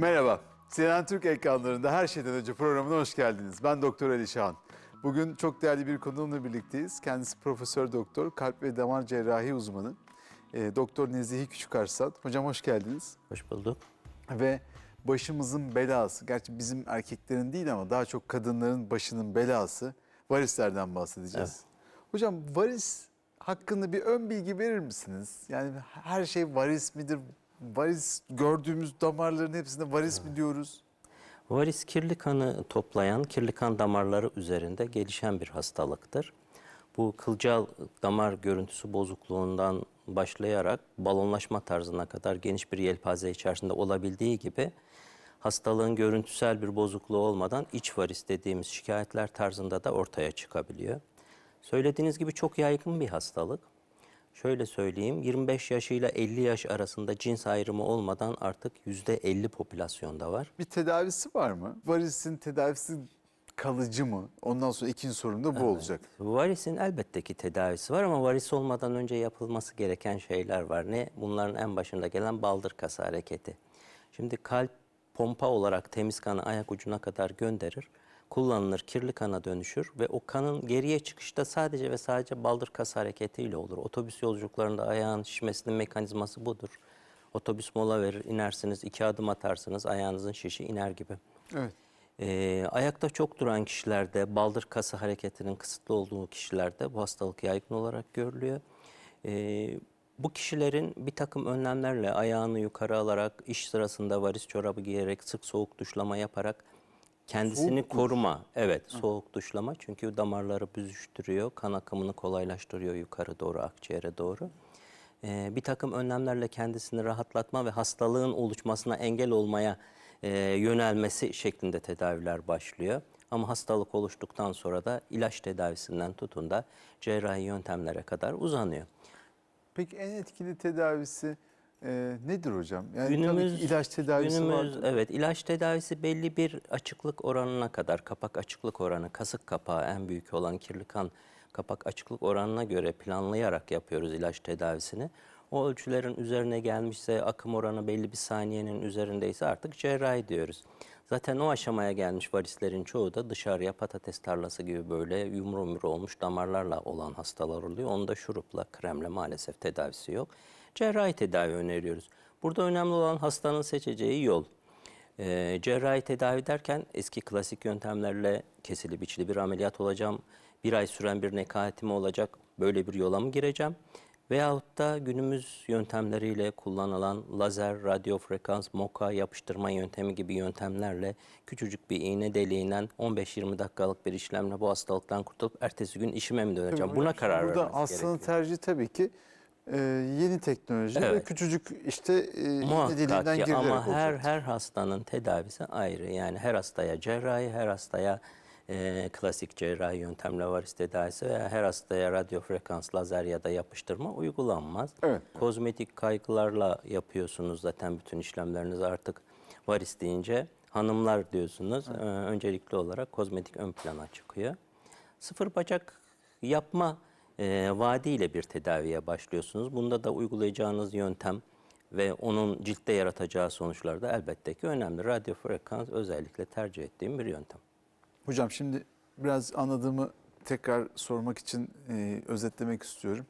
Merhaba. CNN Türk ekranlarında her şeyden önce programına hoş geldiniz. Ben Doktor Ali Şahan. Bugün çok değerli bir konuğumla birlikteyiz. Kendisi Profesör Doktor, Kalp ve Damar Cerrahi uzmanı. E, Doktor Nezihi Küçükarslan. Hocam hoş geldiniz. Hoş bulduk. Ve başımızın belası, gerçi bizim erkeklerin değil ama daha çok kadınların başının belası varislerden bahsedeceğiz. Hocam varis hakkında bir ön bilgi verir misiniz? Yani her şey varis midir? Varis gördüğümüz damarların hepsine varis mi diyoruz? Varis kirli kanı toplayan kirli kan damarları üzerinde gelişen bir hastalıktır. Bu kılcal damar görüntüsü bozukluğundan başlayarak balonlaşma tarzına kadar geniş bir yelpaze içerisinde olabildiği gibi hastalığın görüntüsel bir bozukluğu olmadan iç varis dediğimiz şikayetler tarzında da ortaya çıkabiliyor. Söylediğiniz gibi çok yaygın bir hastalık. Şöyle söyleyeyim, 25 yaşıyla 50 yaş arasında cins ayrımı olmadan artık %50 popülasyonda var. Bir tedavisi var mı? Varisin tedavisi kalıcı mı? Ondan sonra ikinci sorum da bu olacak. Varisin elbette ki tedavisi var ama varis olmadan önce yapılması gereken şeyler var. Ne? Bunların en başında gelen baldır kası hareketi. Şimdi kalp pompa olarak temiz kanı ayak ucuna kadar gönderir. Kullanılır, kirli kana dönüşür ve o kanın geriye çıkışta sadece ve sadece baldır kası hareketiyle olur. Otobüs yolculuklarında ayağın şişmesinin mekanizması budur. Otobüs mola verir, inersiniz, iki adım atarsınız, ayağınızın şişi iner gibi. Evet. Ee, ayakta çok duran kişilerde, baldır kası hareketinin kısıtlı olduğu kişilerde bu hastalık yaygın olarak görülüyor. Ee, bu kişilerin bir takım önlemlerle ayağını yukarı alarak, iş sırasında varis çorabı giyerek, sık soğuk duşlama yaparak kendisini Soğuk duş. koruma. Evet, soğuk duşlama çünkü damarları büzüştürüyor, kan akımını kolaylaştırıyor yukarı doğru, akciğere doğru. Ee, bir takım önlemlerle kendisini rahatlatma ve hastalığın oluşmasına engel olmaya e, yönelmesi şeklinde tedaviler başlıyor. Ama hastalık oluştuktan sonra da ilaç tedavisinden tutun da cerrahi yöntemlere kadar uzanıyor. Peki en etkili tedavisi e, nedir hocam? Yani tabii Günümüz ki ilaç tedavisi günümüz, var. Evet, ilaç tedavisi belli bir açıklık oranına kadar, kapak açıklık oranı, kasık kapağı en büyük olan kirli kan kapak açıklık oranına göre planlayarak yapıyoruz ilaç tedavisini. O ölçülerin üzerine gelmişse, akım oranı belli bir saniyenin üzerindeyse artık cerrahi diyoruz. Zaten o aşamaya gelmiş varislerin çoğu da dışarıya patates tarlası gibi böyle yumru yumru olmuş damarlarla olan hastalar oluyor. Onda şurupla, kremle maalesef tedavisi yok. Cerrahi tedavi öneriyoruz. Burada önemli olan hastanın seçeceği yol. Ee, cerrahi tedavi derken eski klasik yöntemlerle kesili biçili bir ameliyat olacağım, bir ay süren bir nekaatimi olacak, böyle bir yola mı gireceğim? Veyahut da günümüz yöntemleriyle kullanılan lazer, radyo frekans, moka, yapıştırma yöntemi gibi yöntemlerle küçücük bir iğne deliğinden 15-20 dakikalık bir işlemle bu hastalıktan kurtulup ertesi gün işime mi döneceğim? Buna karar Burada vermesi hastanın gerekiyor. tercihi tabii ki e, yeni teknoloji ve Evet. küçücük işte e, Muhakkak ki girilerek ama her olacak. her hastanın tedavisi ayrı. Yani her hastaya cerrahi, her hastaya e, klasik cerrahi yöntemle varis tedavisi veya her hastaya radyo frekans, lazer ya da yapıştırma uygulanmaz. Evet. Kozmetik kaygılarla yapıyorsunuz zaten bütün işlemlerinizi artık varis deyince hanımlar diyorsunuz. E, öncelikli olarak kozmetik ön plana çıkıyor. Sıfır bacak yapma e, vaadiyle bir tedaviye başlıyorsunuz. Bunda da uygulayacağınız yöntem ve onun ciltte yaratacağı sonuçlar da elbette ki önemli. Radyo frekans özellikle tercih ettiğim bir yöntem. Hocam şimdi biraz anladığımı tekrar sormak için e, özetlemek istiyorum.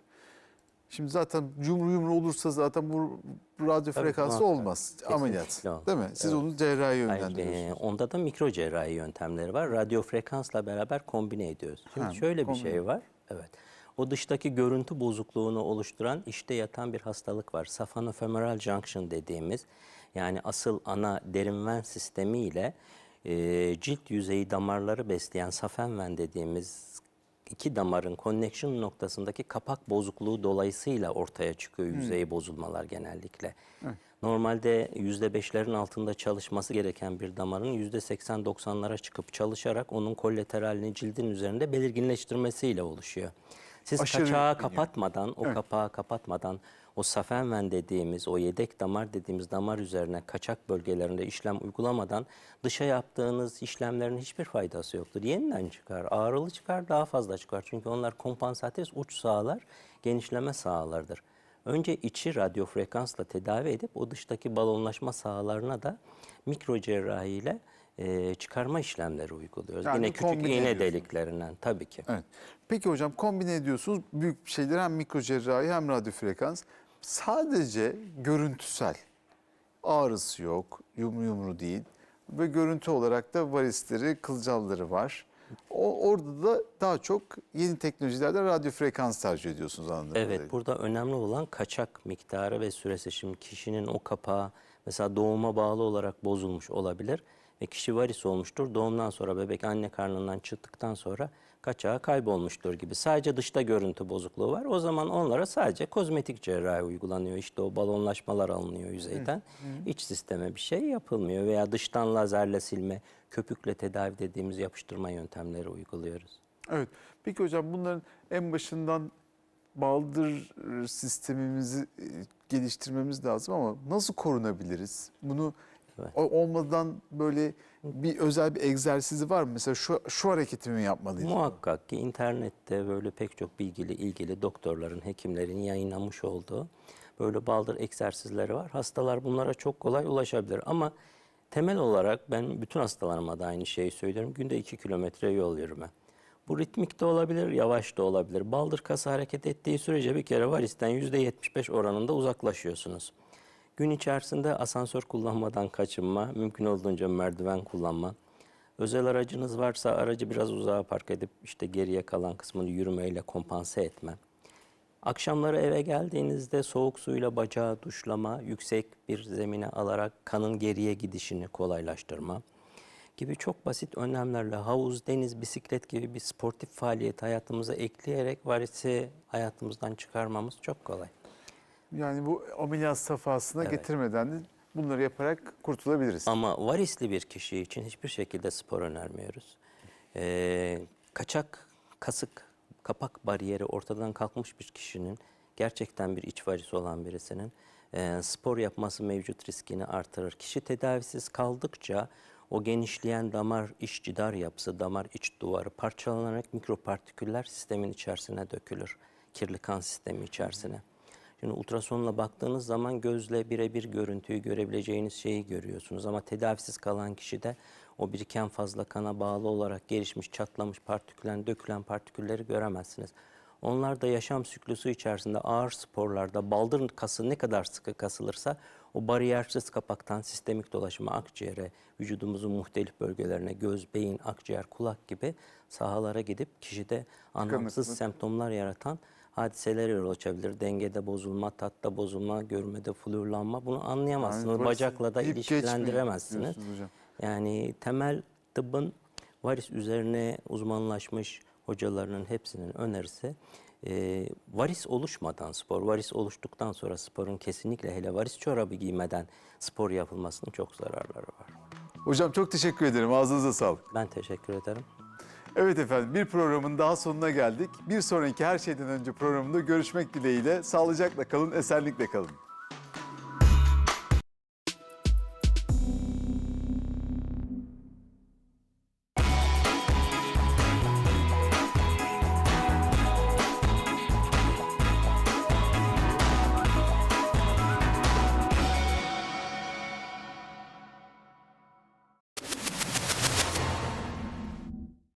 Şimdi zaten yumru yumru olursa zaten bu radyo Tabii, frekansı muhakkak. olmaz. Kesinlikle Ameliyat. olmaz. Değil mi? Siz Evet. onu cerrahi Hayır, yönlendiriyorsunuz. e, onda da mikro cerrahi yöntemleri var. Radyo frekansla beraber kombine ediyoruz. Şimdi Ha, şöyle bir kombine. şey var. Evet. O dıştaki görüntü bozukluğunu oluşturan işte yatan bir hastalık var. Saphenofemoral junction dediğimiz yani asıl ana derin ven sistemi ile e, cilt yüzeyi damarları besleyen safen ven dediğimiz iki damarın connection noktasındaki kapak bozukluğu dolayısıyla ortaya çıkıyor yüzeyi bozulmalar genellikle. Normalde %5'lerin altında çalışması gereken bir damarın %80-90'lara çıkıp çalışarak onun kolateralini cildin üzerinde belirginleştirmesiyle oluşuyor. Siz Aşırı kaçağı kapatmadan, o kapağı kapatmadan o safenven dediğimiz, o yedek damar dediğimiz damar üzerine kaçak bölgelerinde işlem uygulamadan dışa yaptığınız işlemlerin hiçbir faydası yoktur. Yeniden çıkar, ağrılı çıkar, daha fazla çıkar. Çünkü onlar kompansatif uç sağlar, genişleme sağlardır. Önce içi radyo frekansla tedavi edip o dıştaki balonlaşma sahalarına da mikro cerrahiyle e, çıkarma işlemleri uyguluyoruz. Yani Yine küçük iğne deliklerinden tabii ki. Evet. Peki hocam kombine ediyorsunuz büyük şeyleri hem mikro cerrahi hem radyo frekans. Sadece görüntüsel ağrısı yok, yumru yumru değil ve görüntü olarak da varisleri, kılcalları var. O, orada da daha çok yeni teknolojilerde radyo frekans tercih ediyorsunuz anladığım Evet, kadarıyla. burada önemli olan kaçak miktarı ve süresi. Şimdi kişinin o kapağı mesela doğuma bağlı olarak bozulmuş olabilir ve kişi varis olmuştur. Doğumdan sonra bebek anne karnından çıktıktan sonra kaçağı kaybolmuştur gibi. Sadece dışta görüntü bozukluğu var. O zaman onlara sadece kozmetik cerrahi uygulanıyor. İşte o balonlaşmalar alınıyor yüzeyden. İç sisteme bir şey yapılmıyor veya dıştan lazerle silme, köpükle tedavi dediğimiz yapıştırma yöntemleri uyguluyoruz. Evet. Peki hocam bunların en başından baldır sistemimizi e, geliştirmemiz lazım ama nasıl korunabiliriz? Bunu Evet. olmadan böyle bir özel bir egzersizi var mı? Mesela şu şu hareketimi yapmalıyım. Muhakkak ki internette böyle pek çok bilgili ilgili doktorların, hekimlerin yayınlamış olduğu böyle baldır egzersizleri var. Hastalar bunlara çok kolay ulaşabilir ama temel olarak ben bütün hastalarıma da aynı şeyi söylüyorum. Günde 2 kilometre yol yürüme. Bu ritmik de olabilir, yavaş da olabilir. Baldır kası hareket ettiği sürece bir kere varisten %75 oranında uzaklaşıyorsunuz. Gün içerisinde asansör kullanmadan kaçınma, mümkün olduğunca merdiven kullanma. Özel aracınız varsa aracı biraz uzağa park edip işte geriye kalan kısmını yürümeyle kompanse etme. Akşamları eve geldiğinizde soğuk suyla bacağı duşlama, yüksek bir zemine alarak kanın geriye gidişini kolaylaştırma gibi çok basit önlemlerle havuz, deniz, bisiklet gibi bir sportif faaliyet hayatımıza ekleyerek varisi hayatımızdan çıkarmamız çok kolay. Yani bu ameliyat safhasına Evet. getirmeden de bunları yaparak kurtulabiliriz. Ama varisli bir kişi için hiçbir şekilde spor önermiyoruz. Ee, kaçak, kasık, kapak bariyeri ortadan kalkmış bir kişinin, gerçekten bir iç varisi olan birisinin e, spor yapması mevcut riskini artırır. Kişi tedavisiz kaldıkça o genişleyen damar iç cidar yapısı, damar iç duvarı parçalanarak mikropartiküller sistemin içerisine dökülür. Kirli kan sistemi içerisine. Şimdi ultrasonla baktığınız zaman gözle birebir görüntüyü görebileceğiniz şeyi görüyorsunuz. Ama tedavisiz kalan kişide o biriken fazla kana bağlı olarak gelişmiş, çatlamış partiküller, dökülen partikülleri göremezsiniz. Onlar da yaşam siklüsü içerisinde ağır sporlarda baldır kası ne kadar sıkı kasılırsa o bariyersiz kapaktan sistemik dolaşıma akciğere, vücudumuzun muhtelif bölgelerine, göz, beyin, akciğer, kulak gibi sahalara gidip kişide anlamsız semptomlar yaratan hadiseler yol açabilir. Dengede bozulma, tatta bozulma, görmede flurlanma bunu anlayamazsınız. Yani Bacakla da ilişkilendiremezsiniz. Yani temel tıbbın varis üzerine uzmanlaşmış hocalarının hepsinin önerisi e, varis oluşmadan spor, varis oluştuktan sonra sporun kesinlikle hele varis çorabı giymeden spor yapılmasının çok zararları var. Hocam çok teşekkür ederim. Ağzınıza sağlık. Ben teşekkür ederim. Evet efendim bir programın daha sonuna geldik. Bir sonraki her şeyden önce programında görüşmek dileğiyle. Sağlıcakla kalın, esenlikle kalın.